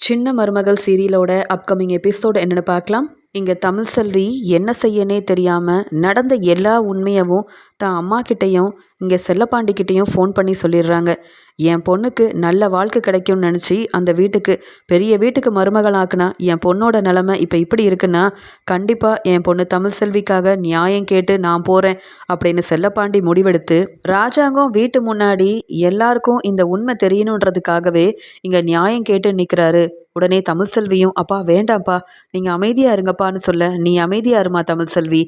சின்ன மருமகள் சீரியலோட upcoming episode என்னென்னு பார்க்கலாம். இங்கே தமிழ் செல்வி என்ன செய்யனே தெரியாமல் நடந்த எல்லா உண்மையவும் தான் அம்மா கிட்டேயும் இங்கே செல்லப்பாண்டிக்கிட்டேயும் ஃபோன் பண்ணி சொல்லிடுறாங்க. என் பொண்ணுக்கு நல்ல வாழ்க்கை கிடைக்கும்னு நினச்சி அந்த வீட்டுக்கு பெரிய வீட்டுக்கு மருமகளாக்குனா என் பொண்ணோட நிலமை இப்போ இப்படி இருக்குன்னா கண்டிப்பாக என் பொண்ணு தமிழ் செல்விக்காக நியாயம் கேட்டு நான் போகிறேன் அப்படின்னு செல்லப்பாண்டி முடிவெடுத்து ராஜாங்கம் வீட்டு முன்னாடி எல்லாருக்கும் இந்த உண்மை தெரியணுன்றதுக்காகவே இங்கே நியாயம் கேட்டு நிற்கிறாரு உடனே தமிழ் செல்வியும் அப்பா வேண்டாம்ப்பா நீங்கள் அமைதியாக இருங்கப்பான்னு சொல்ல நீ அமைதியாக இருமா தமிழ் செல்வி.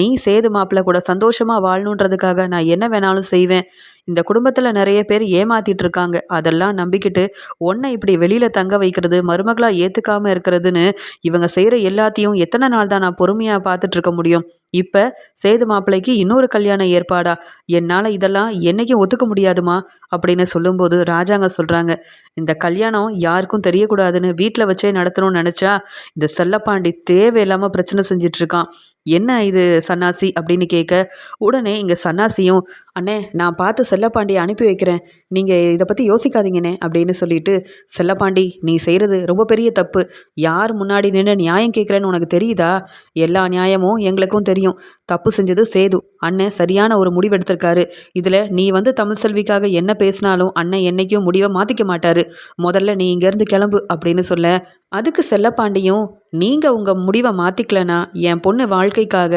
நீ சேது மாப்பிள்ள கூட சந்தோஷமாக வாழணுன்றதுக்காக நான் என்ன வேணாலும் செய்வேன். இந்த குடும்பத்தில் நிறைய பேர் ஏமாத்திட்டு இருக்காங்க அதெல்லாம் நம்பிக்கிட்டு ஒன்றை இப்படி வெளியில் தங்க வைக்கிறது மருமகளாக ஏற்றுக்காமல் இருக்கிறதுன்னு இவங்க செய்கிற எல்லாத்தையும் எத்தனை நாள் தான் நான் பொறுமையாக பார்த்துட்டு இருக்க முடியும்? இப்போ சேது மாப்பிள்ளைக்கு இன்னொரு கல்யாணம் ஏற்பாடா? என்னால் இதெல்லாம் என்றைக்கும் ஒத்துக்க முடியாதுமா? அப்படின்னு சொல்லும்போது ராஜாங்க சொல்கிறாங்க இந்த கல்யாணம் யாருக்கும் தெரியக்கூடாதுன்னு வீட்டில் வச்சே நடத்தணும்னு நினச்சா இந்த செல்லப்பாண்டி தேவையில்லாமல் பிரச்சனை செஞ்சிட்ருக்கான் என்ன இது சன்னாசி? அப்படின்னு கேட்க உடனே இங்கே சன்னாசியும் அண்ணே நான் பார்த்து செல்லப்பாண்டியை அனுப்பி வைக்கிறேன். நீங்கள் இதை பற்றி யோசிக்காதீங்கண்ணே அப்படின்னு சொல்லிட்டு செல்லப்பாண்டி நீ செய்கிறது ரொம்ப பெரிய தப்பு. யார் முன்னாடி நின்று நியாயம் கேட்குறேன்னு உனக்கு தெரியுதா? எல்லா நியாயமும் எங்களுக்கும் தெரியும். தப்பு செஞ்சது சேது. அண்ணன் சரியான ஒரு முடிவு எடுத்திருக்காரு இதில் நீ வந்து தமிழ் செல்விக்காக என்ன பேசினாலும் அண்ணன் என்னைக்கும் முடிவை மாற்றிக்க மாட்டார். முதல்ல நீ இங்கேருந்து கிளம்பு அப்படின்னு சொல்ல அதுக்கு செல்லப்பாண்டியும் நீங்கள் உங்கள் முடிவை மாற்றிக்கலனா என் பொண்ணு வாழ்க்கைக்காக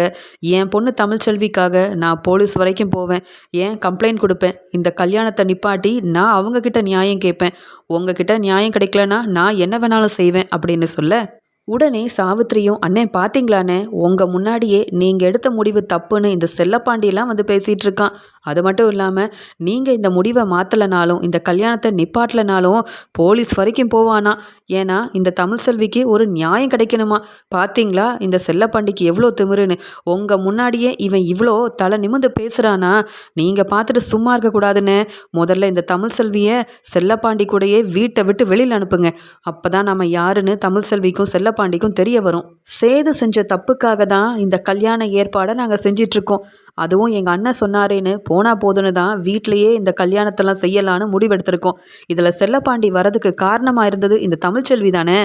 என் பொண்ணு தமிழ்ச்செல்விக்காக நான் போலீஸ் வரைக்கும் போவேன். ஏன் கம்ப்ளைண்ட் கொடுப்பேன்? இந்த கல்யாணத்தை நிப்பாட்டி நான் அவங்கக்கிட்ட நியாயம் கேட்பேன். உங்ககிட்ட நியாயம் கிடைக்கலனா நான் என்ன வேணாலும் செய்வேன் அப்படின்னு சொல்ல? உடனே சாவித்திரியும் அண்ணே பார்த்தீங்களாண்ணே உங்கள் முன்னாடியே நீங்கள் எடுத்த முடிவு தப்புன்னு இந்த செல்லப்பாண்டியெல்லாம் வந்து பேசிகிட்டு இருக்கான். அது மட்டும் இல்லாமல் நீங்கள் இந்த முடிவை மாற்றலைனாலும் இந்த கல்யாணத்தை நிப்பாட்டலைனாலும் போலீஸ் வரைக்கும் போவானா? ஏன்னா இந்த தமிழ் செல்விக்கு ஒரு நியாயம் கிடைக்கணுமா? பார்த்தீங்களா இந்த செல்லப்பாண்டிக்கு எவ்வளோ திமிருன்னு. உங்கள் முன்னாடியே இவன் இவ்வளோ தலை நிமிந்து பேசுகிறானா நீங்கள் பார்த்துட்டு சும்மா இருக்கக்கூடாதுன்னு முதல்ல இந்த தமிழ் செல்வியை செல்லப்பாண்டி கூடயே வீட்டை விட்டு வெளியில் அனுப்புங்க. அப்போ தான் நம்ம யாருன்னு தமிழ் செல்விக்கும் செல்ல பாண்டிக்கும் தெரிய வரும். சேது செஞ்ச தப்புக்காக தான் இந்த கல்யாண ஏற்பாடை நாங்கள் செஞ்சிட்ருக்கோம். அதுவும் எங்கள் அண்ணன் சொன்னாரேன்னு போனால் போதுன்னு தான் வீட்லேயே இந்த கல்யாணத்தெல்லாம் செய்யலான்னு முடிவெடுத்திருக்கோம். இதில் செல்லப்பாண்டி வரதுக்கு காரணமாக இருந்தது இந்த தமிழ்ச்செல்வி தானே.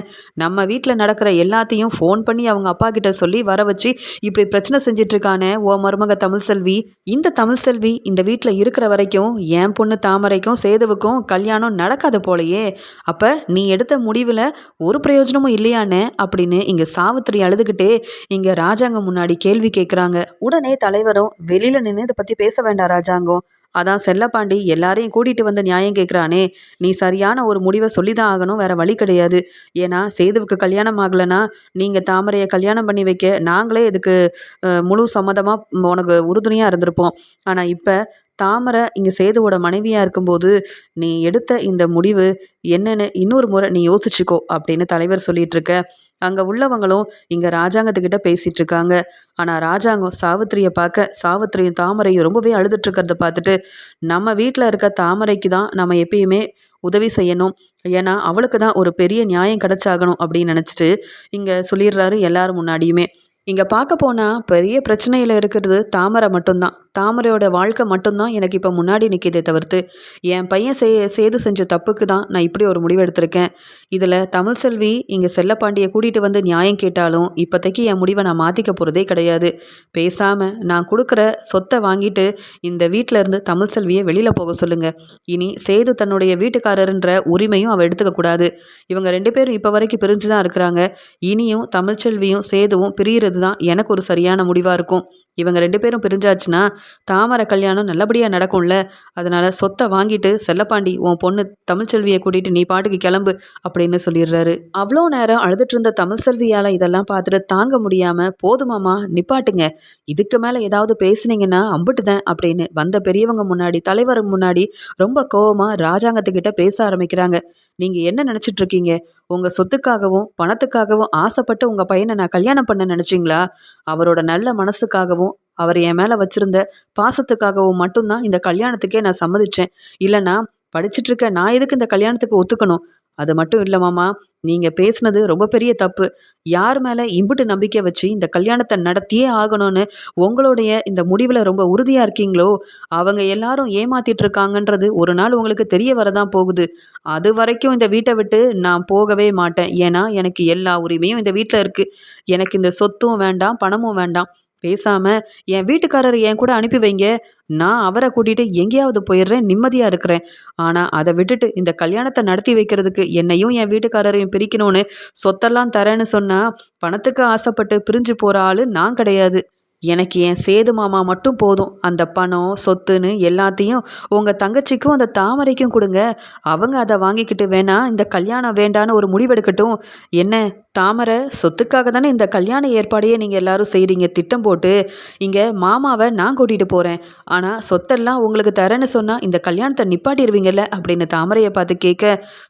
நம்ம வீட்டில் நடக்கிற எல்லாத்தையும் ஃபோன் பண்ணி அவங்க அப்பா கிட்ட சொல்லி வர வச்சு இப்படி பிரச்சனை செஞ்சிட்ருக்கானே ஓ மருமக தமிழ்செல்வி இந்த தமிழ்செல்வி இந்த வீட்டில் இருக்கிற வரைக்கும் என் பொண்ணு தாமரைக்கும் சேதுவுக்கும் கல்யாணம் நடக்காத போலையே. அப்போ நீ எடுத்த முடிவில் ஒரு பிரயோஜனமும் இல்லையானே? அப்படின்னு இங்கே சாவித்திரி அழுதுகிட்டே இங்கே ராஜாங்கம் முன்னாடி கேள்வி கேட்குறாங்க உடனே தலைவரும் வெளியில் நின்று இதை பற்றி பேச வேண்டாம் ராஜாங்கம். அதான் செல்லப்பாண்டி எல்லாரையும் கூட்டிகிட்டு வந்து நியாயம் கேட்குறானே நீ சரியான ஒரு முடிவை சொல்லி தான் ஆகணும் வேற வழி கிடையாது. ஏன்னா சேதுவுக்கு கல்யாணம் ஆகலைன்னா நீங்கள் தாமரையை கல்யாணம் பண்ணி வைக்க நாங்களே இதுக்கு முழு சம்மதமாக உனக்கு உறுதுணையாக இருந்திருப்போம். ஆனால் இப்போ தாமரை இங்கே சேதுவோட மனைவியாக இருக்கும்போது நீ எடுத்த இந்த முடிவு என்னன்னு இன்னொரு முறை நீ யோசிச்சுக்கோ அப்படின்னு தலைவர் சொல்லிட்டு இருக்க. அங்கே உள்ளவங்களும் இங்கே ராஜாங்கத்துக்கிட்ட பேசிகிட்டு இருக்காங்க. ஆனால் ராஜாங்கம் சாவித்திரியை பார்க்க சாவித்திரியும் தாமரையும் ரொம்பவே அழுதுட்டுருக்கிறத பார்த்துட்டு நம்ம வீட்டில் இருக்க தாமரைக்கு தான் நம்ம எப்பயுமே உதவி செய்யணும். ஏன்னா அவளுக்கு தான் ஒரு பெரிய நியாயம் கிடச்சாகணும் அப்படின்னு நினச்சிட்டு இங்கே சொல்லிடுறாரு எல்லாரும் முன்னாடியுமே. இங்கே பார்க்க போனால் பெரிய பிரச்சனையில் இருக்கிறது தாமரை மட்டும்தான். தாமரையோட வாழ்க்கை மட்டும்தான் எனக்கு இப்போ முன்னாடி நிற்கிதே தவிர்த்து என் பையன் சே சேது செஞ்ச தப்புக்கு தான் நான் இப்படி ஒரு முடிவு எடுத்திருக்கேன். இதில் தமிழ் செல்வி இங்கே செல்லப்பாண்டியை கூட்டிகிட்டு வந்து நியாயம் கேட்டாலும் இப்போதைக்கு என் முடிவை நான் மாற்றிக்க போகிறதே கிடையாது. பேசாமல் நான் கொடுக்குற சொத்தை வாங்கிட்டு இந்த வீட்டில் இருந்து தமிழ் செல்வியை வெளியில் போக சொல்லுங்கள் இனி சேது தன்னுடைய வீட்டுக்காரருன்ற உரிமையும் அவள் எடுத்துக்கக்கூடாது இவங்க ரெண்டு பேரும் இப்போ வரைக்கும் பிரிஞ்சு தான் இருக்கிறாங்க. இனியும் தமிழ்ச்செல்வியும் சேதுவும் பிரிகிறது தான் எனக்கு ஒரு சரியான முடிவாக இருக்கும். இவங்க ரெண்டு பேரும் பிரிஞ்சாச்சுன்னா தாமரை கல்யாணம் நல்லபடியாக நடக்கும்ல. அதனால் சொத்தை வாங்கிட்டு செல்லப்பாண்டி உன் பொண்ணு தமிழ்ச்செல்வியை கூட்டிகிட்டு நீ பாட்டுக்கு கிளம்பு அப்படின்னு சொல்லிடுறாரு. அவ்வளோ நேரம் அழுதுட்டு இருந்த தமிழ்செல்வியால் இதெல்லாம் பார்த்துட்டு தாங்க முடியாமல் போதுமாமா நிப்பாட்டுங்க. இதுக்கு மேலே ஏதாவது பேசுனீங்கன்னா அம்பிட்டு தான் அப்படின்னு வந்த பெரியவங்க முன்னாடி தலைவர் முன்னாடி ரொம்ப கோவமாக ராஜாங்கத்துக்கிட்ட பேச ஆரம்பிக்கிறாங்க. நீங்கள் என்ன நினச்சிட்டு இருக்கீங்க? உங்கள் சொத்துக்காகவும் பணத்துக்காகவும் ஆசைப்பட்டு உங்கள் பையனை நான் கல்யாணம் பண்ண நினச்சிங்களா? அவரோட நல்ல மனசுக்காகவும் அவர் என் மேலே வச்சுருந்த பாசத்துக்காகவும் மட்டும்தான் இந்த கல்யாணத்துக்கே நான் சம்மதிச்சேன். இல்லைனா படிச்சிட்டு இருக்க நான் எதுக்கு இந்த கல்யாணத்துக்கு ஒத்துக்கணும்? அது மட்டும் இல்லை மாமா நீங்கள் பேசுனது ரொம்ப பெரிய தப்பு. யார் மேலே இம்புட்டு நம்பிக்கை வச்சு இந்த கல்யாணத்தை நடத்தியே ஆகணும்னு உங்களுடைய இந்த முடிவில் ரொம்ப உறுதியாக இருக்கீங்களோ? அவங்க எல்லாரும் ஏமாத்திட்டு இருக்காங்கன்றது ஒரு நாள் உங்களுக்கு தெரிய வரதான் போகுது. அது வரைக்கும் இந்த வீட்டை விட்டு நான் போகவே மாட்டேன். ஏன்னா எனக்கு எல்லா உரிமையும் இந்த வீட்டில் இருக்குது எனக்கு இந்த சொத்தும் வேண்டாம் பணமும் வேண்டாம். பேசாம என் வீட்டுக்காரர் என் கூட அனுப்பி வைங்க. நான் அவரை கூட்டிட்டு எங்கேயாவது போயிடுறேன். நிம்மதியா இருக்கிறேன். ஆனா அதை விட்டுட்டு இந்த கல்யாணத்தை நடத்தி வைக்கிறதுக்கு என்னையும் என் வீட்டுக்காரரையும் பிரிக்கணும்னு சொத்தெல்லாம் தரேன்னு சொன்னா பணத்துக்கு ஆசைப்பட்டு பிரிஞ்சு போற ஆளு நான் கிடையாது. எனக்கு என் சேது மாமா மட்டும் போதும். அந்த பணம் சொத்துன்னு எல்லாத்தையும் உங்கள் தங்கச்சிக்கும் அந்த தாமரைக்கும் கொடுங்க. அவங்க அதை வாங்கிக்கிட்டு வேணா இந்த கல்யாணம் வேண்டான்னு ஒரு முடிவெடுக்கட்டும். என்ன தாமரை சொத்துக்காக தானே இந்த கல்யாண ஏற்பாடையே நீங்கள் எல்லாரும் செய்கிறீங்க திட்டம் போட்டு இங்கே மாமாவை நான் கூட்டிகிட்டு போகிறேன் ஆனால் சொத்தெல்லாம் உங்களுக்கு தரேன்னு சொன்னால் இந்த கல்யாணத்தை நிப்பாட்டிடுவீங்கல்ல அப்படின்னு தாமரையை பார்த்து கேட்க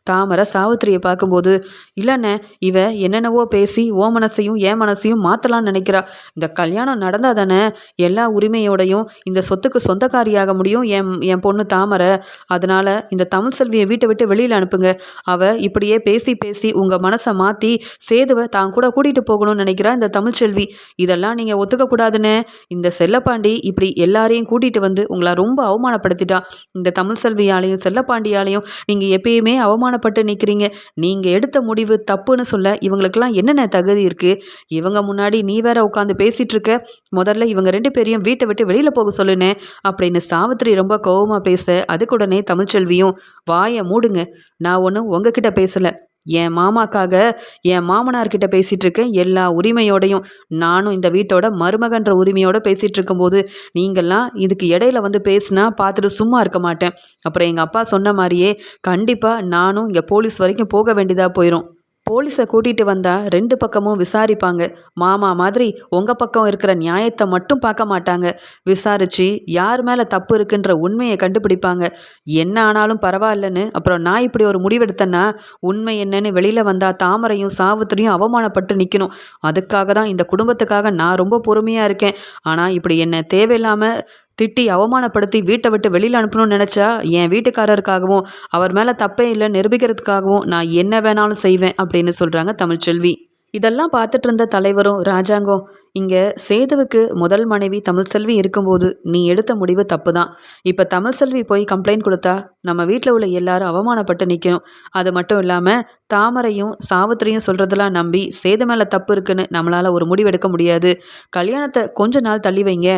தாமரை சாவித்திரியை பார்க்கும்போது இல்லைண்ணே இவ என்னென்னவோ பேசி ஓ மனசையும் ஏன் மனசையும் மாற்றலாம்னு நினைக்கிறா. இந்த கல்யாணம் நடந்தால் தானே எல்லா உரிமையோடையும் இந்த சொத்துக்கு சொந்தக்காரியாக முடியும் என் என் பொண்ணு தாமரை. அதனால் இந்த தமிழ் செல்வியை வீட்டை விட்டு வெளியில் அனுப்புங்க. அவள் இப்படியே பேசி பேசி உங்கள் மனசை மாற்றி சேதுவை தான் கூட கூட்டிகிட்டு போகணும்னு நினைக்கிறா இந்த தமிழ்ச்செல்வி இதெல்லாம் நீங்கள் ஒத்துக்கக்கூடாதுன்னு இந்த செல்லப்பாண்டி இப்படி எல்லாரையும் கூட்டிகிட்டு வந்து உங்களை ரொம்ப அவமானப்படுத்திட்டான் இந்த தமிழ் செல்வியாலையும் செல்லப்பாண்டியாலையும் நீங்கள் எப்பயுமே அவமானப்பட்டு நிற்கிறீங்க நீங்கள் எடுத்த முடிவு தப்புன்னு சொல்ல இவங்களுக்கெல்லாம் என்னென்ன தகுதி இருக்குது இவங்க முன்னாடி நீ வேற உட்காந்து பேசிகிட்டு இருக்க முதல்ல இவங்க ரெண்டு பேரையும் வீட்டை விட்டு வெளியில் போக சொல்லுனே அப்படின்னு சாவித்திரி ரொம்ப கோபமாக பேச அதுக்குடனே தமிழ்ச்செல்வியும் வாயை மூடுங்க. நான் ஒன்றும் உங்ககிட்ட பேசலை. என் மாமாக்காக என் மாமனார்கிட்ட பேசிகிட்டு இருக்கேன் எல்லா உரிமையோடையும் நானும் இந்த வீட்டோட மருமகன்ற உரிமையோட பேசிகிட்டு இருக்கும்போது நீங்கள்லாம் இதுக்கு இடையில வந்து பேசுனா பார்த்துட்டு சும்மா இருக்க மாட்டேன். அப்புறம் எங்கள் அப்பா சொன்ன மாதிரியே கண்டிப்பாக நானும் இங்கே போலீஸ் வரைக்கும் போக வேண்டியதாக போயிடும் போலீஸை கூட்டிகிட்டு வந்தால் ரெண்டு பக்கமும் விசாரிப்பாங்க. மாமா மாதிரி உங்கள் பக்கம் இருக்கிற நியாயத்தை மட்டும் பார்க்க மாட்டாங்க. விசாரித்து யார் மேலே தப்பு இருக்குன்ற உண்மையை கண்டுபிடிப்பாங்க. என்ன ஆனாலும் பரவாயில்லன்னு அப்புறம் நான் இப்படி ஒரு முடிவெடுத்தேன்னா உண்மை என்னன்னு வெளியில் வந்தால் தாமரையும் சாவுத்திரியும் அவமானப்பட்டு நிற்கணும் அதுக்காக தான் இந்த குடும்பத்துக்காக நான் ரொம்ப பொறுமையாக இருக்கேன். ஆனால் இப்படி என்ன தேவையில்லாமல் திட்டி அவமானப்படுத்தி வீட்டை விட்டு வெளியில் அனுப்பணும்னு நினச்சா என் வீட்டுக்காரருக்காகவும் அவர் மேலே தப்பே இல்லை நிரூபிக்கிறதுக்காகவும் நான் என்ன வேணாலும் செய்வேன் அப்படின்னு சொல்கிறாங்க தமிழ்ச்செல்வி. இதெல்லாம் பார்த்துட்டு இருந்த தலைவரும் ராஜாங்கம் இங்கே சேதுவுக்கு முதல் மனைவி தமிழ்செல்வி இருக்கும்போது நீ எடுத்த முடிவு தப்பு தான் இப்போ தமிழ்செல்வி போய் கம்ப்ளைண்ட் கொடுத்தா நம்ம வீட்டில் உள்ள எல்லாரும் அவமானப்பட்டு நிற்கணும் அது மட்டும் இல்லாமல் தாமரையும் சாவித்திரியும் சொல்கிறதெல்லாம் நம்பி சேது மேலே தப்பு இருக்குன்னு நம்மளால் ஒரு முடிவெடுக்க முடியாது. கல்யாணத்தை கொஞ்ச நாள் தள்ளி வைங்க.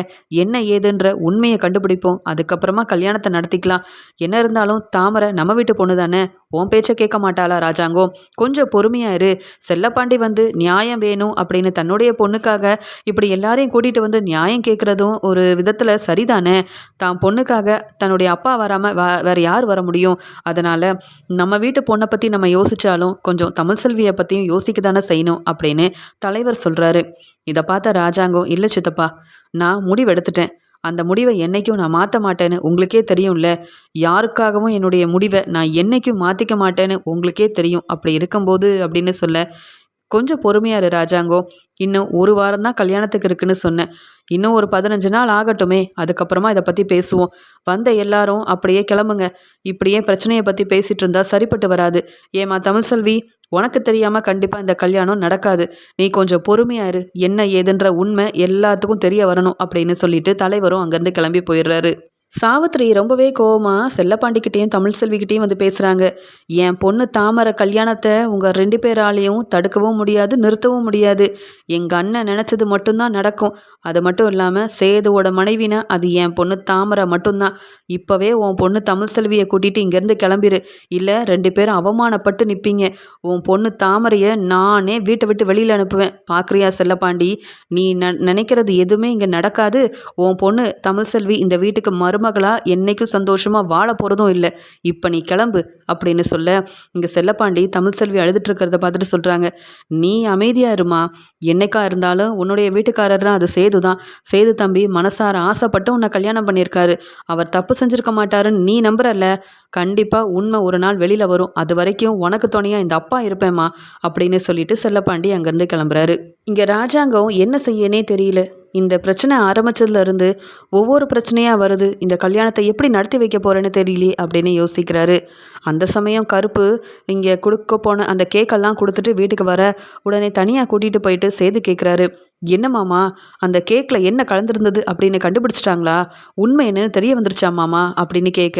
என்ன ஏதுன்ற உண்மையை கண்டுபிடிப்போம். அதுக்கப்புறமா கல்யாணத்தை நடத்திக்கலாம். என்ன இருந்தாலும் தாமரை நம்ம வீட்டு பொண்ணு தானே? உன் பேச்சை கேட்க மாட்டாளா ராஜாங்கோ? கொஞ்சம் பொறுமையாக இரு. செல்லப்பாண்டி வந்து நியாயம் வேணும் அப்படின்னு தன்னுடைய பொண்ணுக்காக இப்படி எல்லாரையும் கூட்டிகிட்டு வந்து நியாயம் கேட்குறதும் ஒரு விதத்தில் சரிதானே? தான் பொண்ணுக்காக தன்னுடைய அப்பா வராமல் வ வேறு யார் வர முடியும்? அதனால் நம்ம வீட்டு பொண்ணை பற்றி நம்ம யோசித்தாலும் கொஞ்சம் தமிழ் செல்வியை பற்றியும் யோசிக்க தானே செய்யணும் அப்படின்னு தலைவர் சொல்கிறாரு இதை பார்த்த ராஜாங்கம் இல்லை சித்தப்பா நான் முடிவெடுத்துட்டேன். அந்த முடிவை என்றைக்கும் நான் மாற்ற மாட்டேன்னு உங்களுக்கே தெரியும்ல. யாருக்காகவும் என்னுடைய முடிவை நான் என்றைக்கும் மாற்றிக்க மாட்டேன்னு உங்களுக்கே தெரியும். அப்படி இருக்கும்போது அப்படின்னு சொல்ல கொஞ்சம் பொறுமையாக இரு ராஜாங்கோ. இன்னும் ஒரு வாரம் தான் கல்யாணத்துக்கு இருக்குன்னு சொன்னேன். இன்னும் ஒரு பதினஞ்சு நாள் ஆகட்டுமே. அதுக்கப்புறமா இதை பற்றி பேசுவோம். வந்த எல்லாரும் அப்படியே கிளம்புங்க. இப்படியே பிரச்சனையை பற்றி பேசிகிட்டு இருந்தா சரிப்பட்டு வராது. ஏமா தமிழ்செல்வி உனக்கு தெரியாமல் கண்டிப்பாக இந்த கல்யாணம் நடக்காது. நீ கொஞ்சம் பொறுமையாக இரு. என்ன ஏதுன்ற உண்மை எல்லாத்துக்கும் தெரிய வரணும் அப்படின்னு சொல்லிட்டு தலைவரும் அங்கேருந்து கிளம்பி போயிடுறாரு. சாவித்திரி ரொம்பவே கோவமாக செல்லப்பாண்டிக்கிட்டேயும் தமிழ் செல்விக்கிட்டேயும் வந்து பேசுகிறாங்க என் பொண்ணு தாமரை கல்யாணத்தை உங்கள் ரெண்டு பேராலையும் தடுக்கவும் முடியாது நிறுத்தவும் முடியாது. எங்கள் அண்ணன் நினச்சது மட்டும்தான் நடக்கும். அது மட்டும் இல்லாமல் சேதுவோட மனைவினா அது என் பொண்ணு தாமரை மட்டும்தான். இப்போவே உன் பொண்ணு தமிழ் செல்வியை கூட்டிகிட்டு இங்கேருந்து கிளம்பிடு இல்லை ரெண்டு பேரும் அவமானப்பட்டு நிற்பீங்க உன் பொண்ணு தாமரையை நானே வீட்டை விட்டு வெளியில் அனுப்புவேன். பார்க்குறியா செல்லப்பாண்டி? நீ ந நினைக்கிறது எதுவுமே இங்கே நடக்காது. உன் பொண்ணு தமிழ் செல்வி இந்த வீட்டுக்கு மறு மருமகளாக என்றைக்கும் சந்தோஷமாக வாழ போகிறதும் இல்லை. இப்போ நீ கிளம்பு அப்படின்னு சொல்ல இங்கே செல்லப்பாண்டி தமிழ் செல்வி அழுதுட்டு இருக்கிறத பார்த்துட்டு சொல்கிறாங்க நீ அமைதியாக இருமா. என்னைக்கா இருந்தாலும் உன்னுடைய வீட்டுக்காரர் அது சேது தான். சேது தம்பி மனசார ஆசைப்பட்டு உன்னை கல்யாணம் பண்ணியிருக்காரு. அவர் தப்பு செஞ்சுருக்க மாட்டாருன்னு நீ நம்புறல்ல. கண்டிப்பாக உண்மை ஒரு நாள் வெளியில் வரும். அது வரைக்கும் உனக்கு துணையாக இந்த அப்பா இருப்பேம்மா அப்படின்னு சொல்லிட்டு செல்லப்பாண்டி அங்கேருந்து கிளம்புறாரு. இங்கே ராஜாங்கம் என்ன செய்யனே தெரியல. இந்த பிரச்சனை ஆரம்பிச்சதுலருந்து ஒவ்வொரு பிரச்சனையாக வருது. இந்த கல்யாணத்தை எப்படி நடத்தி வைக்க போகிறேன்னு தெரியலையே அப்படின்னு யோசிக்கிறாரு. அந்த சமயம் கருப்பு இங்கே கொடுக்க போன அந்த கேக்கெல்லாம் கொடுத்துட்டு வீட்டுக்கு வர உடனே தனியாக கூட்டிகிட்டு போயிட்டு சேர்த்து கேட்குறாரு என்ன மாமா அந்த கேக்கில் என்ன கலந்துருந்தது அப்படின்னு கண்டுபிடிச்சிட்டாங்களா? உண்மை என்னன்னு தெரிய வந்துருச்சா மாமா? அப்படின்னு கேட்க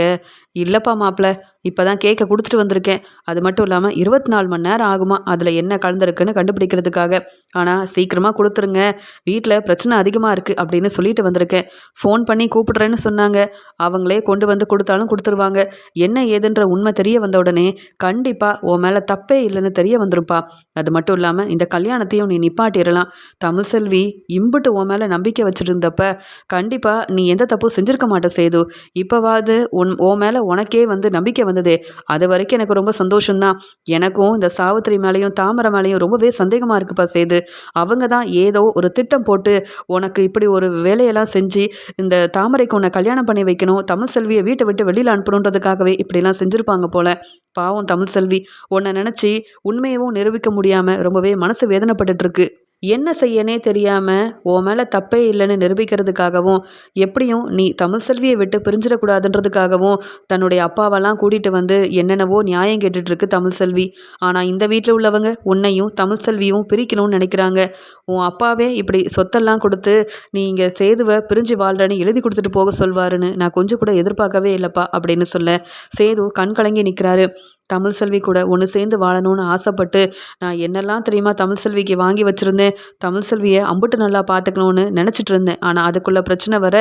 இல்லைப்பா மாப்பிள்ள இப்போ தான் கேக்கை கொடுத்துட்டு வந்திருக்கேன். அது மட்டும் இல்லாமல் இருபத்தி நாலு மணி நேரம் ஆகுமா? அதில் என்ன கலந்துருக்குன்னு கண்டுபிடிக்கிறதுக்காக. ஆனால் சீக்கிரமாக கொடுத்துருங்க. வீட்டில் பிரச்சனை அதிகமாக இருக்குது அப்படின்னு சொல்லிட்டு வந்திருக்கேன். ஃபோன் பண்ணி கூப்பிடுறேன்னு சொன்னாங்க. அவங்களே கொண்டு வந்து கொடுத்தாலும் கொடுத்துருவாங்க. என்ன ஏதுன்ற உண்மை தெரிய வந்த உடனே கண்டிப்பாக உன் மேலே தப்பே இல்லைன்னு தெரிய வந்துருப்பா அது மட்டும் இல்லாமல் இந்த கல்யாணத்தையும் நீ நிப்பாட்டிடலாம். தமிழ் செல்வி இம்புட்டு உன் மேலே நம்பிக்கை வச்சுருந்தப்ப கண்டிப்பாக நீ எந்த தப்பும் செஞ்சிருக்க மாட்ட சேது. இப்போவாது உன் உன் மேலே உனக்கே வந்து நம்பிக்கை வந்ததே. அது வரைக்கும் எனக்கு ரொம்ப சந்தோஷம்தான். எனக்கும் இந்த சாவித்திரி மேலேயும் தாமரை மேலேயும் ரொம்பவே சந்தேகமாக இருக்குப்பா சேது. அவங்க தான் ஏதோ ஒரு திட்டம் போட்டு உனக்கு இப்படி ஒரு வேலையெல்லாம் செஞ்சு இந்த தாமரைக்கு உன்னை கல்யாணம் பண்ணி வைக்கணும் தமிழ் செல்வியை வீட்டை விட்டு வெளியில் அனுப்பணுன்றதுக்காகவே இப்படிலாம் செஞ்சுருப்பாங்க போல. பாவம் தமிழ் செல்வி. உன்னை நினச்சி உண்மையவும் நிரூபிக்க முடியாமல் ரொம்பவே மனசு வேதனைப்பட்டுட்ருக்கு என்ன செய்யனே தெரியாமல் உன் மேலே தப்பே இல்லைன்னு நிரூபிக்கிறதுக்காகவும் எப்படியும் நீ தமிழ் செல்வியை விட்டு பிரிஞ்சிடக்கூடாதுன்றதுக்காகவும் தன்னுடைய அப்பாவெல்லாம் கூட்டிகிட்டு வந்து என்னென்னவோ நியாயம் கேட்டுட்ருக்கு தமிழ் செல்வி. ஆனால் இந்த வீட்டில் உள்ளவங்க உன்னையும் தமிழ் செல்வியும் பிரிக்கணும்னு நினைக்கிறாங்க. உன் அப்பாவே இப்படி சொத்தெல்லாம் கொடுத்து நீ இங்கே சேதுவை பிரிஞ்சு வாழ்றேன்னு எழுதி கொடுத்துட்டு போக சொல்வாருன்னு நான் கொஞ்சம் கூட எதிர்பார்க்கவே இல்லைப்பா அப்படின்னு சொல்ல சேது கண் கலங்கி நிற்கிறாரு தமிழ் செல்வி கூட ஒன்று சேர்ந்து வாழணும்னு ஆசைப்பட்டு நான் என்னெல்லாம் தெரியுமா தமிழ் செல்விக்கு வாங்கி வச்சுருந்தேன்? தமிழ் செல்வியை அம்புட்டு நல்லா பார்த்துக்கணும்னு நினச்சிட்டு இருந்தேன். ஆனால் அதுக்குள்ளே பிரச்சனை வர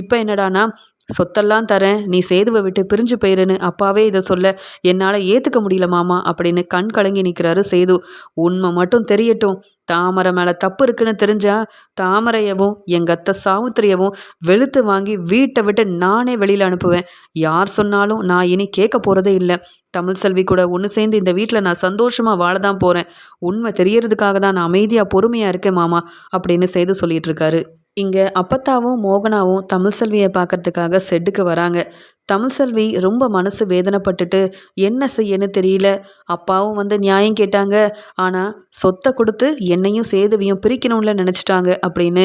இப்போ என்னடானா சொத்தெல்லாம் தரேன் நீ சேதுவை விட்டு பிரிஞ்சு போயிருன்னு அப்பாவே இதை சொல்ல என்னால் ஏற்றுக்க முடியல மாமா அப்படின்னு கண் கலங்கி நிற்கிறாரு சேது. உண்மை மட்டும் தெரியட்டும். தாமரை மேலே தப்பு இருக்குன்னு தெரிஞ்சா தாமரையவும் எங்கள் அத்தை சாவுத்திரியவும் வெளுத்து வாங்கி வீட்டை விட்டு நானே வெளியில் அனுப்புவேன். யார் சொன்னாலும் நான் இனி கேட்க போகிறதே இல்லை. தமிழ் செல்வி கூட ஒன்று சேர்ந்து இந்த வீட்டில் நான் சந்தோஷமாக வாழ தான் போகிறேன் உண்மை தெரியறதுக்காக தான் நான் அமைதியாக பொறுமையாக இருக்கேன் மாமா அப்படின்னு செய்து சொல்லிட்டு இருக்காரு. இங்கே அப்பத்தாவும் மோகனாவும் தமிழ் செல்வியை பார்க்கறதுக்காக செட்டுக்கு வராங்க. தமிழ் செல்வி ரொம்ப மனசு வேதனைப்பட்டுட்டு என்ன செய்யன்னு தெரியல. அப்பாவும் வந்து நியாயம் கேட்டாங்க. ஆனால் சொத்தை கொடுத்து என்னையும் சேதுவையும் பிரிக்கணும்ல நினச்சிட்டாங்க அப்படின்னு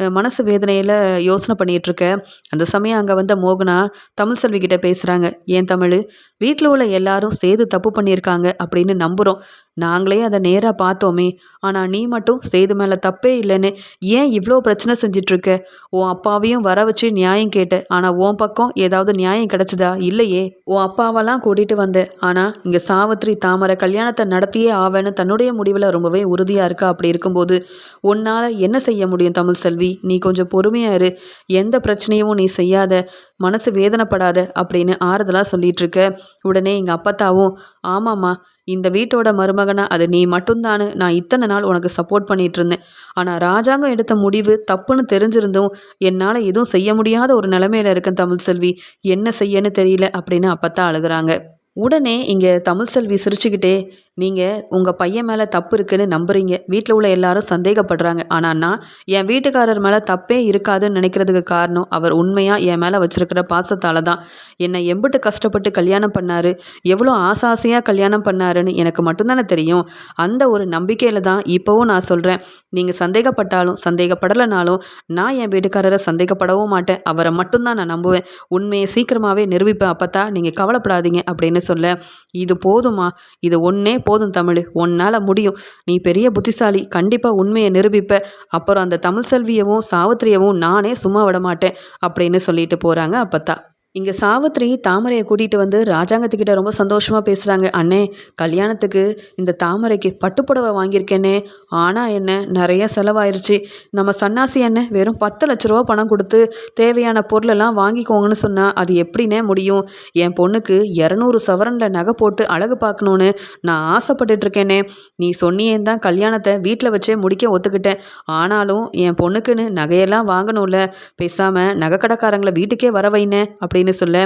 மனசு வேதனையில் யோசனை பண்ணிகிட்ருக்க அந்த சமயம் அங்கே வந்த மோகனா தமிழ் செல்வி கிட்ட பேசுகிறாங்க ஏன் தமிழ்? வீட்டில் உள்ள எல்லாரும் சேது தப்பு பண்ணியிருக்காங்க அப்படின்னு நம்புகிறோம் நாங்களே அதை நேராக பார்த்தோமே. ஆனால் நீ மட்டும் சேது மேலே தப்பே இல்லைன்னு ஏன் இவ்வளோ பிரச்சனை செஞ்சிட்ருக்க உன் அப்பாவையும் வர வச்சு நியாயம் கேட்ட. ஆனால் உன் பக்கம் ஏதாவது நியாயம் கிடச்சிதா? இல்லையே. உன் அப்பாவெல்லாம் கூட்டிகிட்டு வந்தேன் ஆனால் இங்கே சாவித்ரி தாமரை கல்யாணத்தை நடத்தியே ஆவேன்னு தன்னுடைய முடிவில் ரொம்பவே உறுதியாக இருக்கா? அப்படி இருக்கும்போது உன்னால் என்ன செய்ய முடியும் தமிழ் செல்வி? நீ கொஞ்சம் பொறுமையாக இரு. எந்த பிரச்சனையும் நீ செய்யாத. மனசு வேதனைப்படாத அப்படின்னு ஆறுதலாக சொல்லிட்டு இருக்க உடனே எங்கள் அப்பத்தாவும் ஆமாம்மா இந்த வீட்டோட மருமகனா அது நீ மட்டும்தானு நான் இத்தனை நாள் உனக்கு சப்போர்ட் பண்ணிட்டு இருந்தேன் ஆனால் ராஜாங்கம் எடுத்த முடிவு தப்புன்னு தெரிஞ்சிருந்தும் என்னால் எதுவும் செய்ய முடியாத ஒரு நிலைமையில இருக்கேன் தமிழ் செல்வி என்ன செய்யன்னு தெரியல அப்படின்னு அப்பத்தா அழுகிறாங்க. உடனே இங்கே தமிழ் செல்வி சிரிச்சுக்கிட்டே நீங்கள் உங்கள் பையன் மேலே தப்பு இருக்குன்னு நம்புறீங்க. வீட்டில் உள்ள எல்லாரும் சந்தேகப்படுறாங்க. ஆனால் நான் என் வீட்டுக்காரர் மேலே தப்பே இருக்காதுன்னு நினைக்கிறதுக்கு காரணம் அவர் உண்மையாக என் மேலே வச்சுருக்கிற பாசத்தால் தான் என்னை எம்பிட்டு கஷ்டப்பட்டு கல்யாணம் பண்ணார். எவ்வளோ ஆசாசையாக கல்யாணம் பண்ணாருன்னு எனக்கு மட்டும்தானே தெரியும். அந்த ஒரு நம்பிக்கையில் தான் இப்போவும் நான் சொல்கிறேன் நீங்கள் சந்தேகப்பட்டாலும் சந்தேகப்படலைனாலும் நான் என் வீட்டுக்காரரை சந்தேகப்படவும் மாட்டேன். அவரை மட்டும்தான் நான் நம்புவேன். உண்மையை சீக்கிரமாகவே நிரூபிப்பேன். அப்போ தான் நீங்கள் கவலைப்படாதீங்க அப்படின்னு சொல்ல இது போதுமா இது ஒன்றே போதும் தமிழ் உன்னால் முடியும். நீ பெரிய புத்திசாலி கண்டிப்பாக உண்மையை நிரூபிப்ப. அப்புறம் அந்த தமிழ் செல்வியவும் சாவித்திரியவும் நானே சும்மா விட மாட்டேன் அப்படின்னு சொல்லிட்டு போகிறாங்க அப்பத்தா. இங்கே சாவித்ரி தாமரையை கூட்டிகிட்டு வந்து ராஜாங்கத்துக்கிட்ட ரொம்ப சந்தோஷமாக பேசுகிறாங்க அண்ணே கல்யாணத்துக்கு இந்த தாமரைக்கு பட்டுப்புடவை வாங்கியிருக்கேனே. ஆனால் என்ன நிறைய செலவாயிருச்சு. நம்ம சன்னாசி அண்ணன் வெறும் பத்து லட்ச ரூபா பணம் கொடுத்து தேவையான பொருளெல்லாம் வாங்கிக்கோங்கன்னு சொன்னால் அது எப்படின்னே முடியும்? என் பொண்ணுக்கு இரநூறு சவரனில் நகை போட்டு அழகு பார்க்கணுன்னு நான் ஆசைப்பட்டுட்ருக்கேனே நீ சொன்னியேன் தான் கல்யாணத்தை வீட்டில் வச்சே முடிக்க ஒத்துக்கிட்டேன். ஆனாலும் என் பொண்ணுக்குன்னு நகையெல்லாம் வாங்கணும்ல. பேசாமல் நகை கடைக்காரங்களை வீட்டுக்கே வர வைனேன் அப்படின்னு அப்படின்னு சொல்ல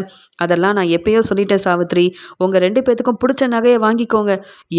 அதெல்லாம் நான் எப்பயோ சொல்லிட்டேன் சாவித்ரி. உங்கள் ரெண்டு பேத்துக்கும் பிடிச்ச நகையை வாங்கிக்கோங்க.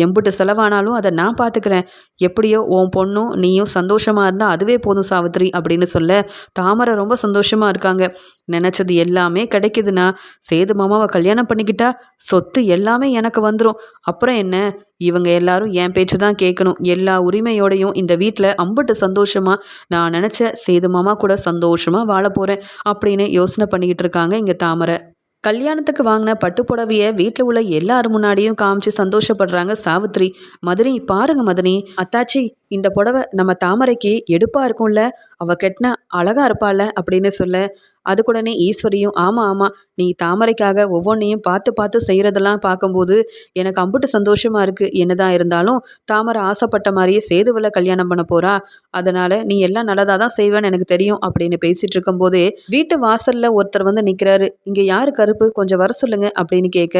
எம்பிட்டு செலவானாலும் அதை நான் பார்த்துக்கிறேன் எப்படியோ உன் பொண்ணும் நீயும் சந்தோஷமாக இருந்தால் அதுவே போதும் சாவித்ரி அப்படின்னு சொல்ல தாமரை ரொம்ப சந்தோஷமாக இருக்காங்க. நினச்சது எல்லாமே கிடைக்குதுன்னா சேது மாமாவை கல்யாணம் பண்ணிக்கிட்டா சொத்து எல்லாமே எனக்கு வந்துடும் அப்புறம் என்ன? இவங்க எல்லாரும் என் பேச்சு தான் கேட்கணும். எல்லா உரிமையோடையும் இந்த வீட்டில் அம்பட்டு சந்தோஷமாக நான் நினச்ச சேது மாமா கூட சந்தோஷமாக வாழ போகிறேன் அப்படின்னு யோசனை பண்ணிக்கிட்டு இருக்காங்க இங்கே தாமரை. கல்யாணத்துக்கு வாங்கின பட்டு புடவையை வீட்டில் உள்ள எல்லாரும் முன்னாடியும் காமிச்சு சந்தோஷப்படுறாங்க சாவித்ரி. மதுரை பாருங்க மதனி அத்தாச்சி இந்த புடவை நம்ம தாமரைக்கு எடுப்பாக இருக்கும்ல அவள் கெட்டினா அழகாக இருப்பாள் அப்படின்னு சொல்ல அதுக்குடனே ஈஸ்வரியும் ஆமாம் ஆமாம் நீ தாமரைக்காக ஒவ்வொன்றையும் பார்த்து பார்த்து செய்கிறதெல்லாம் பார்க்கும்போது எனக்கு அம்புட்டு சந்தோஷமாக இருக்குது என்னதான் இருந்தாலும் தாமரை ஆசைப்பட்ட மாதிரியே சேதுவில் கல்யாணம் பண்ண போகிறா அதனால் நீ எல்லாம் நல்லதாக தான் செய்வேன்னு எனக்கு தெரியும் அப்படின்னு பேசிகிட்டு இருக்கும்போதே வீட்டு வாசலில் ஒருத்தர் வந்து நிற்கிறாரு இங்கே யார் கருப்பு? கொஞ்சம் வர சொல்லுங்க அப்படின்னு கேட்க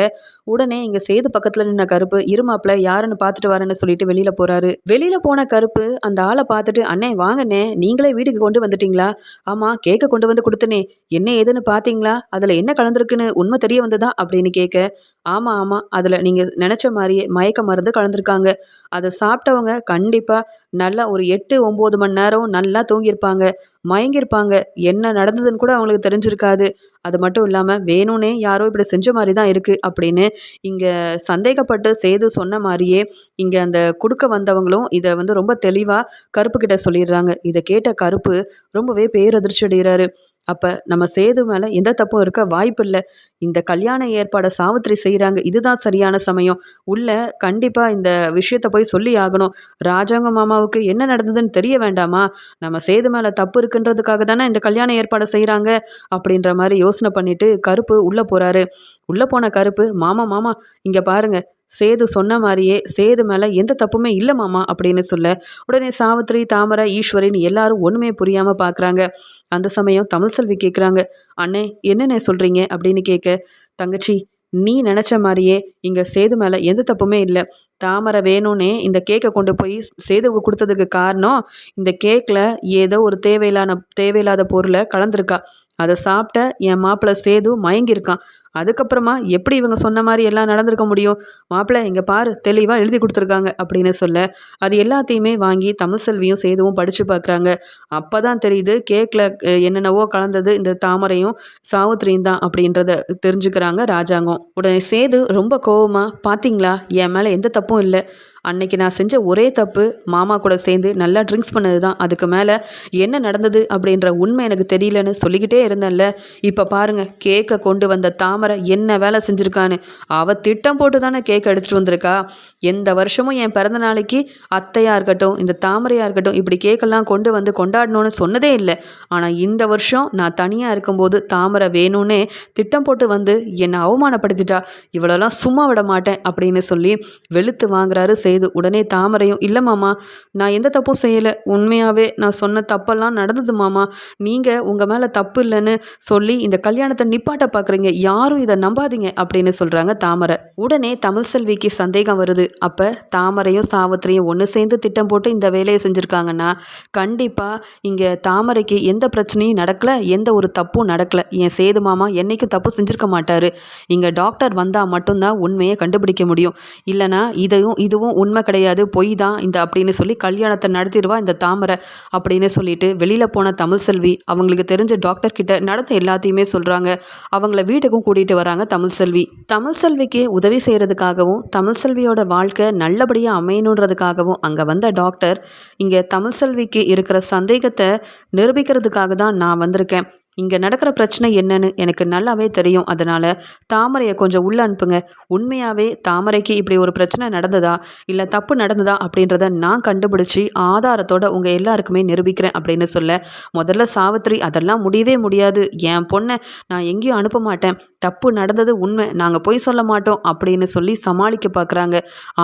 உடனே இங்கே சேது பக்கத்தில் நின்ன கருப்பு இருமாப்பில் யாருன்னு பார்த்துட்டு வரேன்னு சொல்லிட்டு வெளியில் போகிறாரு வெளியில் போன கருப்பு கருப்பு. அந்த ஆளை பார்த்துட்டு அண்ணே வாங்கண்ணே நீங்களே வீட்டுக்கு கொண்டு வந்துட்டீங்களா? ஆமாம் கேக்கை கொண்டு வந்து கொடுத்தனே. என்ன ஏதுன்னு பார்த்தீங்களா அதில் என்ன கலந்துருக்குன்னு உண்மை தெரிய வந்ததா? அப்படின்னு கேட்க ஆமாம் ஆமாம் அதில் நீங்கள் நினச்ச மாதிரியே மயக்க மருந்து கலந்துருக்காங்க. அதை சாப்பிட்டவங்க கண்டிப்பாக நல்லா ஒரு எட்டு ஒம்பது மணி நேரம் நல்லா தூங்கியிருப்பாங்க. மயங்கியிருப்பாங்க. என்ன நடந்ததுன்னு கூட அவங்களுக்கு தெரிஞ்சிருக்காது. அது மட்டும் இல்லாமல் வேணும்னே யாரோ இப்படி செஞ்ச மாதிரி தான் இருக்குது அப்படின்னு இங்கே சந்தேகப்பட்டு சேது சொன்ன மாதிரியே இங்கே அந்த கொடுக்க வந்தவங்களும் இதை வந்து ரொம்ப தெளிவாக கருப்பு கிட்ட சொல்லிடுறாங்க. இதை கேட்ட கருப்பு ரொம்பவே பேரதிர்ச்சி அடைகிறாரு. அப்போ நம்ம சேது மேலே எந்த தப்பும் இருக்க வாய்ப்பு இல்லை இந்த கல்யாண ஏற்பாடை சாவித்திரி செய்கிறாங்க இதுதான் சரியான சமயம். உள்ள கண்டிப்பாக இந்த விஷயத்த போய் சொல்லி ஆகணும். ராஜாங்க மாமாவுக்கு என்ன நடந்ததுன்னு தெரிய வேண்டாமா? நம்ம சேது மேலே தப்பு இருக்குன்றதுக்காக தானே இந்த கல்யாண ஏற்பாடை செய்கிறாங்க அப்படின்ற மாதிரி யோசனை பண்ணிட்டு கருப்பு உள்ளே போகிறாரு உள்ளே போன கருப்பு மாமா மாமா இங்கே பாருங்கள் சேது சொன்ன மாதிரியே சேது மேலே எந்த தப்புமே இல்லை மாமா அப்படின்னு சொல்ல உடனே சாவித்ரி தாமரை ஈஸ்வரின் எல்லாரும் ஒன்றுமே புரியாமல் பார்க்குறாங்க அந்த சமயம் தமிழ் செல்வி கேட்குறாங்க அண்ணே என்னென்ன சொல்கிறீங்க அப்படின்னு கேட்க தங்கச்சி நீ நினச்ச மாதிரியே இங்கே சேது மேலே எந்த தப்புமே இல்லை. தாமரை வேணும்னே இந்த கேக்கை கொண்டு போய் சேதுவுக்கு கொடுத்ததுக்கு காரணம் இந்த கேக்கில் ஏதோ ஒரு தேவையில்லாத தேவையில்லாத பொருளை கலந்துருக்கா. அதை சாப்பிட்ட என் மாப்பிள்ளை சேது மயங்கியிருக்கான். அதுக்கப்புறமா எப்படி இவங்க சொன்ன மாதிரி எல்லாம் நடந்திருக்க முடியும்? மாப்பிள்ளை இங்கே பாரு தெளிவாக எழுதி கொடுத்துருக்காங்க அப்படின்னு சொல்ல அது எல்லாத்தையுமே வாங்கி தமிழ் செல்வியும் சேதுவும் படித்து பார்க்குறாங்க. அப்போ தான் தெரியுது கேக்கில் என்னென்னவோ கலந்தது இந்த தாமரையும் சாவுத்திரியும் தான் அப்படின்றத தெரிஞ்சுக்கிறாங்க ராஜாங்கம். உடனே சேது ரொம்ப கோவமாக பார்த்தீங்களா என் மேலே எந்த தப்பு தப்பும் இல்லை. அன்னைக்கு நான் செஞ்ச ஒரே தப்பு மாமா கூட சேர்ந்து நல்லா ட்ரிங்க்ஸ் பண்ணது தான் அதுக்கு மேலே என்ன நடந்தது அப்படின்ற உண்மை எனக்கு தெரியலன்னு சொல்லிக்கிட்டே இருந்தேன்ல. இப்போ பாருங்கள் கேக்கை கொண்டு வந்த தாமரை என்ன வேலை செஞ்சுருக்கான்னு. அவள் திட்டம் போட்டு தானே கேக் அடிச்சிட்டு வந்திருக்கா? எந்த வருஷமும் என் பிறந்த நாளைக்கு அத்தையாக இருக்கட்டும் இந்த தாமரையாக இருக்கட்டும் இப்படி கேக்கெல்லாம் கொண்டு வந்து கொண்டாடணும்னு சொன்னதே இல்லை. ஆனால் இந்த வருஷம் நான் தனியாக இருக்கும்போது தாமரை வேணும்னே திட்டம் போட்டு வந்து என்னை அவமானப்படுத்திட்டா. இவ்வளோலாம் சும்மா விட மாட்டேன் அப்படின்னு சொல்லி வெளுத்து வாங்குறாரு செய்து உடனே தாமரையும் இல்லை மாமா நான் எந்த தப்பும் செய்யலை. உண்மையாகவே நான் சொன்ன தப்பெல்லாம் நடந்தது மாமா. நீங்கள் உங்கள் மேலே தப்பு இல்லைன்னு சொல்லி இந்த கல்யாணத்தை நிப்பாட்ட பார்க்குறீங்க. யாரும் இதை நம்பாதீங்க அப்படின்னு சொல்கிறாங்க தாமரை. உடனே தமிழ் செல்விக்கு சந்தேகம் வருது. அப்போ தாமரையும் சாவித்திரியும் ஒன்று சேர்ந்து திட்டம் போட்டு இந்த வேலையை செஞ்சுருக்காங்கன்னா கண்டிப்பாக இங்கே தாமரைக்கு எந்த பிரச்சனையும் நடக்கலை எந்த ஒரு தப்பும் நடக்கலை. என் சேது மாமா என்றைக்கும் தப்பு செஞ்சுருக்க மாட்டார். இங்கே டாக்டர் வந்தால் மட்டும்தான் உண்மையை கண்டுபிடிக்க முடியும். இல்லைனா இதையும் இதுவும் உண்மை கிடையாது பொய் தான் இந்த அப்படின்னு சொல்லி கல்யாணத்தை நடத்திடுவா இந்த தாமரை அப்படின்னு சொல்லிட்டு. வெளியில் போன தமிழ் செல்வி அவங்களுக்கு தெரிஞ்ச டாக்டர் கிட்ட நடந்த எல்லாத்தையுமே சொல்கிறாங்க அவங்கள வீட்டுக்கும் கூட்டிகிட்டு வராங்க தமிழ் செல்வி. தமிழ் செல்விக்கு உதவி செய்கிறதுக்காகவும் தமிழ் செல்வியோட வாழ்க்கை நல்லபடியாக அமையணுன்றதுக்காகவும் அங்கே வந்த டாக்டர் இங்கே தமிழ் செல்விக்கு இருக்கிற சந்தேகத்தை நிரூபிக்கிறதுக்காக தான் நான் வந்திருக்கேன். இங்கே நடக்கிற பிரச்சனை என்னன்னு எனக்கு நல்லாவே தெரியும். அதனால் தாமரையை கொஞ்சம் உள்ளே அனுப்புங்க. உண்மையாகவே தாமரைக்கு இப்படி ஒரு பிரச்சனை நடந்ததா? இல்லை தப்பு நடந்ததா? அப்படின்றத நான் கண்டுபிடிச்சி ஆதாரத்தோட உங்கள் எல்லாருக்குமே நிரூபிக்கிறேன் அப்படின்னு சொல்ல முதல்ல சாவித்திரி அதெல்லாம் முடியவே முடியாது. என் பொண்ணை நான் எங்கேயும் அனுப்ப மாட்டேன். தப்பு நடந்தது உண்மை. நாங்கள் போய் சொல்ல மாட்டோம் அப்படின்னு சொல்லி சமாளிக்க பார்க்குறாங்க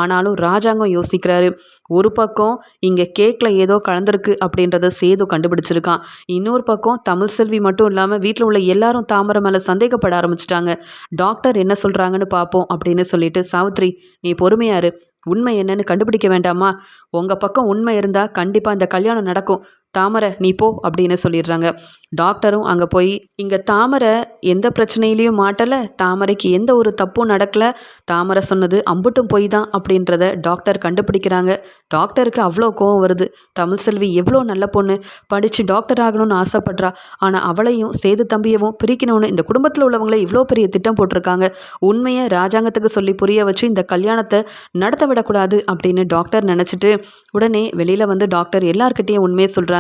ஆனாலும் ராஜாங்கம் யோசிக்கிறாரு. ஒரு பக்கம் இங்கே கேக்கில் ஏதோ கலந்துருக்கு அப்படின்றத சேது கண்டுபிடிச்சிருக்கான். இன்னொரு பக்கம் தமிழ் செல்வி மட்டும் மட்டும் இல்லாமல் வீட்டில் உள்ள எல்லாரும் தாமரை மேலே சந்தேகப்பட ஆரம்பிச்சிட்டாங்க. டாக்டர் என்ன சொல்கிறாங்கன்னு பார்ப்போம் அப்படின்னு சொல்லிட்டு சாவித்ரி நீ பொறுமையாரு உண்மை என்னன்னு கண்டுபிடிக்க வேண்டாமா? உங்கள் பக்கம் உண்மை இருந்தால் கண்டிப்பாக இந்த கல்யாணம் நடக்கும். தாமரை நீ போ அப்படின்னு சொல்லிடுறாங்க. டாக்டரும் அங்கே போய் இங்கே தாமரை எந்த பிரச்சனையிலையும் மாட்டலை தாமரைக்கு எந்த ஒரு தப்பும் நடக்கலை தாமரை சொன்னது அம்புட்டும் போய் தான் அப்படின்றத டாக்டர் கண்டுபிடிக்கிறாங்க. டாக்டருக்கு அவ்வளோ கோவம் வருது. தமிழ் செல்வி எவ்வளோ நல்ல பொண்ணு படித்து டாக்டர் ஆகணும்னு ஆசைப்படுறா. ஆனால் அவளையும் சேது தம்பியவும் பிரிக்கணும்னு இந்த குடும்பத்தில் உள்ளவங்களே இவ்வளோ பெரிய திட்டம் போட்டிருக்காங்க. உண்மையை ராஜாங்கத்துக்கு சொல்லி புரிய வச்சு இந்த கல்யாணத்தை நடத்த விடக்கூடாது அப்படின்னு டாக்டர் நினச்சிட்டு உடனே வெளியில் வந்து டாக்டர் எல்லார்கிட்டேயும் உண்மையை சொல்கிறாங்க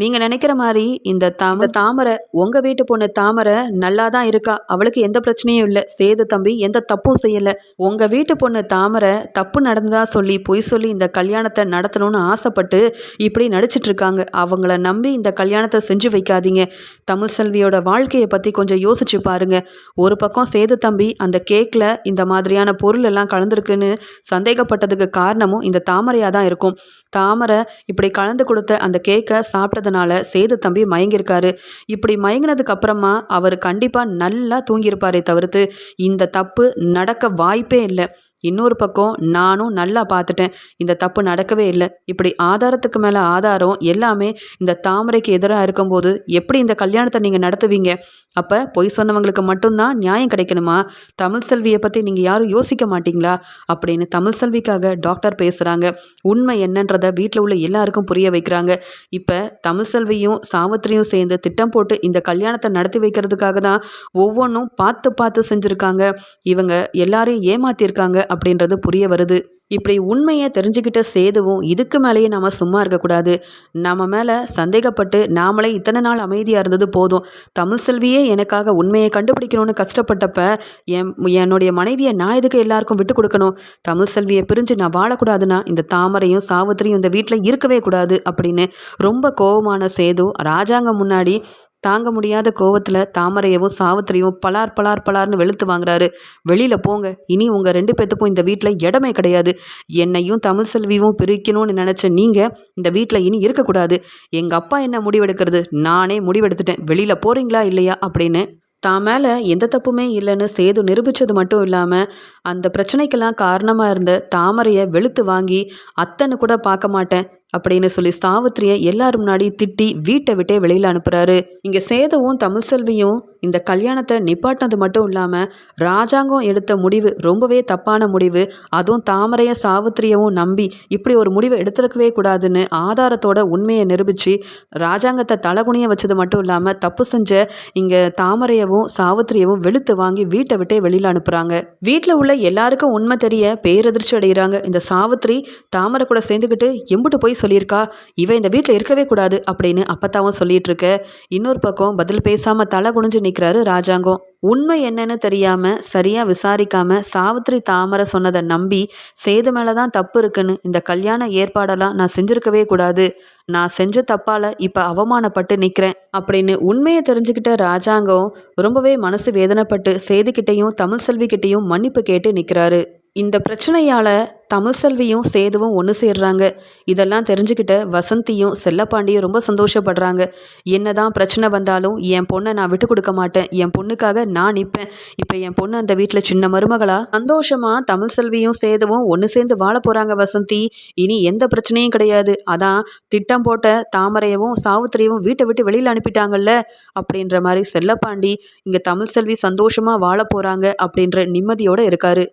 நீங்கள் நினைக்கிற மாதிரி இந்த தாம தாமரை உங்கள் வீட்டு பொண்ணு தாமரை நல்லா தான் இருக்கா? அவளுக்கு எந்த பிரச்சனையும் இல்லை. சேது தம்பி எந்த தப்பும் செய்யலை. உங்கள் வீட்டு பொண்ணு தாமரை தப்பு நடந்ததா சொல்லி பொய் சொல்லி இந்த கல்யாணத்தை நடத்தணும்னு ஆசைப்பட்டு இப்படி நடிச்சிட்டு இருக்காங்க. அவங்கள நம்பி இந்த கல்யாணத்தை செஞ்சு வைக்காதீங்க. தமிழ் செல்வியோட வாழ்க்கையை பற்றி கொஞ்சம் யோசிச்சு பாருங்க. ஒரு பக்கம் சேது தம்பி அந்த கேக்கில் இந்த மாதிரியான பொருள் எல்லாம் கலந்துருக்குன்னு சந்தேகப்பட்டதுக்கு காரணமும் இந்த தாமரையாக தான் இருக்கும். தாமரை இப்படி கலந்து கொடுத்த அந்த கேக்கை சாப்பிட்டதுனால சேது தம்பி மயங்கியிருக்காரு. இப்படி மயங்கினதுக்கு அப்புறமா அவர் கண்டிப்பாக நல்லா தூங்கியிருப்பாரே தவிர்த்து இந்த தப்பு நடக்க வாய்ப்பே இல்லை. இன்னொரு பக்கம் நானும் நல்லா பார்த்துட்டேன். இந்த தப்பு நடக்கவே இல்லை. இப்படி ஆதாரத்துக்கு மேலே ஆதாரம் எல்லாமே இந்த தாமரைக்கு எதிராக இருக்கும்போது எப்படி இந்த கல்யாணத்தை நீங்கள் நடத்துவீங்க? அப்போ பொய் சொன்னவங்களுக்கு மட்டும்தான் நியாயம் கிடைக்கணுமா? தமிழ் செல்வியை பற்றி நீங்கள் யாரும் யோசிக்க மாட்டீங்களா? அப்படின்னு தமிழ் செல்விக்காக டாக்டர் பேசுகிறாங்க உண்மை என்னன்றதை வீட்டில் உள்ள எல்லாருக்கும் புரிய வைக்கிறாங்க. இப்போ தமிழ் செல்வியும் சாவித்திரியும் சேர்ந்து திட்டம் போட்டு இந்த கல்யாணத்தை நடத்தி வைக்கிறதுக்காக தான் ஒவ்வொன்றும் பார்த்து பார்த்து செஞ்சுருக்காங்க. இவங்க எல்லாரையும் ஏமாத்தியிருக்காங்க அப்படின்றது புரிய வருது. இப்படி உண்மையை தெரிஞ்சுக்கிட்ட சேதுவும் இதுக்கு மேலேயே நம்ம சும்மா இருக்கக்கூடாது. நம்ம மேலே சந்தேகப்பட்டு நாமளே இத்தனை நாள் அமைதியாக இருந்தது போதும். தமிழ் செல்வியே எனக்காக உண்மையை கண்டுபிடிக்கணும்னு கஷ்டப்பட்டப்ப என் என்னுடைய மனைவியை நான் எதுக்கு எல்லாருக்கும் விட்டு கொடுக்கணும்? தமிழ் செல்வியை பிரிஞ்சு நான் வாழக்கூடாதுன்னா இந்த தாமரையும் சாவித்திரியும் இந்த வீட்டில் இருக்கவே கூடாது அப்படின்னு ரொம்ப கோபமான சேது ராஜாங்கம் முன்னாடி தாங்க முடியாத கோவத்தில் தாமரையவும் சாவித்திரியும் பலார் பலார் பலார்னு வெளுத்து வாங்குறாரு. வெளியில் போங்க. இனி உங்கள் ரெண்டு பேத்துக்கும் இந்த வீட்டில் இடமே கிடையாது. என்னையும் தமிழ் செல்வியும் பிரிக்கணும்னு நினச்ச நீங்கள் இந்த வீட்டில் இனி இருக்கக்கூடாது. எங்கள் அப்பா என்ன முடிவெடுக்கிறது? நானே முடிவெடுத்துட்டேன். வெளியில் போகிறீங்களா இல்லையா? அப்படின்னு தான் மேலே எந்த தப்புமே இல்லைன்னு சேது நிரூபித்தது மட்டும் இல்லாமல் அந்த பிரச்சனைக்கெல்லாம் காரணமாக இருந்த தாமரையை வெளுத்து வாங்கி அத்தனை கூட பார்க்க மாட்டேன். அப்படின்னு சொல்லி சாவித்திரியை எல்லாரும் முன்னாடி திட்டி வீட்டை விட்டே வெளியில் அனுப்புகிறாரு இங்கே சேதவும் தமிழ் செல்வியும் இந்த கல்யாணத்தை நிப்பாட்டினது மட்டும் இல்லாமல் ராஜாங்கம் எடுத்த முடிவு ரொம்பவே தப்பான முடிவு. அதுவும் தாமரைய சாவித்திரியவும் நம்பி இப்படி ஒரு முடிவை எடுத்துருக்கவே கூடாதுன்னு ஆதாரத்தோட உண்மையை நிரூபித்து ராஜாங்கத்தை தலகுனிய வச்சது மட்டும் இல்லாமல் தப்பு செஞ்ச இங்கே தாமரையவும் சாவித்திரியவும் வெளுத்து வாங்கி வீட்டை விட்டே வெளியில் அனுப்புகிறாங்க வீட்டில் உள்ள எல்லாருக்கும் உண்மை தெரிய பேரதிர்ச்சி அடைகிறாங்க. இந்த சாவித்திரி தாமரை கூட சேர்ந்துக்கிட்டு எம்பிட்டு போய் சொல்லியிருக்கா? இவன் இந்த வீட்டில் இருக்கவே கூடாது அப்படின்னு அப்பத்தாவும் சொல்லிட்டு இருக்க இன்னொரு பக்கம் பதில் பேசாமல் தலை குனிஞ்சு நிற்கிறாரு ராஜாங்கம். உண்மை என்னன்னு தெரியாமல் சரியாக விசாரிக்காமல் சாவித்ரி தாமரை சொன்னதை நம்பி சேது மேலே தான் தப்பு இருக்குன்னு இந்த கல்யாண ஏற்பாடெல்லாம் நான் செஞ்சுருக்கவே கூடாது. நான் செஞ்ச தப்பால் இப்போ அவமானப்பட்டு நிற்கிறேன் அப்படின்னு உண்மையை தெரிஞ்சுக்கிட்ட ராஜாங்கம் ரொம்பவே மனசு வேதனைப்பட்டு சேதுக்கிட்டேயும் தமிழ் செல்விக்கிட்டேயும் மன்னிப்பு கேட்டு நிற்கிறாரு இந்த பிரச்சனையால் தமிழ்செல்வியும் சேதுவும் ஒன்று சேர்றாங்க. இதெல்லாம் தெரிஞ்சுக்கிட்ட வசந்தியும் செல்லப்பாண்டியும் ரொம்ப சந்தோஷப்படுறாங்க. என்னதான் பிரச்சனை வந்தாலும் என் பொண்ணை நான் விட்டு கொடுக்க மாட்டேன். என் பொண்ணுக்காக நான் நிற்பேன் இப்போ என் பொண்ணு அந்த வீட்டில் சின்ன மருமகளாக சந்தோஷமாக தமிழ்செல்வியும் சேதுவும் ஒன்று சேர்ந்து வாழ போகிறாங்க வசந்தி. இனி எந்த பிரச்சனையும் கிடையாது. அதான் திட்டம் போட்ட தாமரையவும் சாவுத்திரையவும் வீட்டை விட்டு வெளியில் அனுப்பிட்டாங்கல்ல? அப்படின்ற மாதிரி செல்லப்பாண்டி இங்கே தமிழ்செல்வி சந்தோஷமாக வாழ போகிறாங்க அப்படின்ற நிம்மதியோடு இருக்காரு.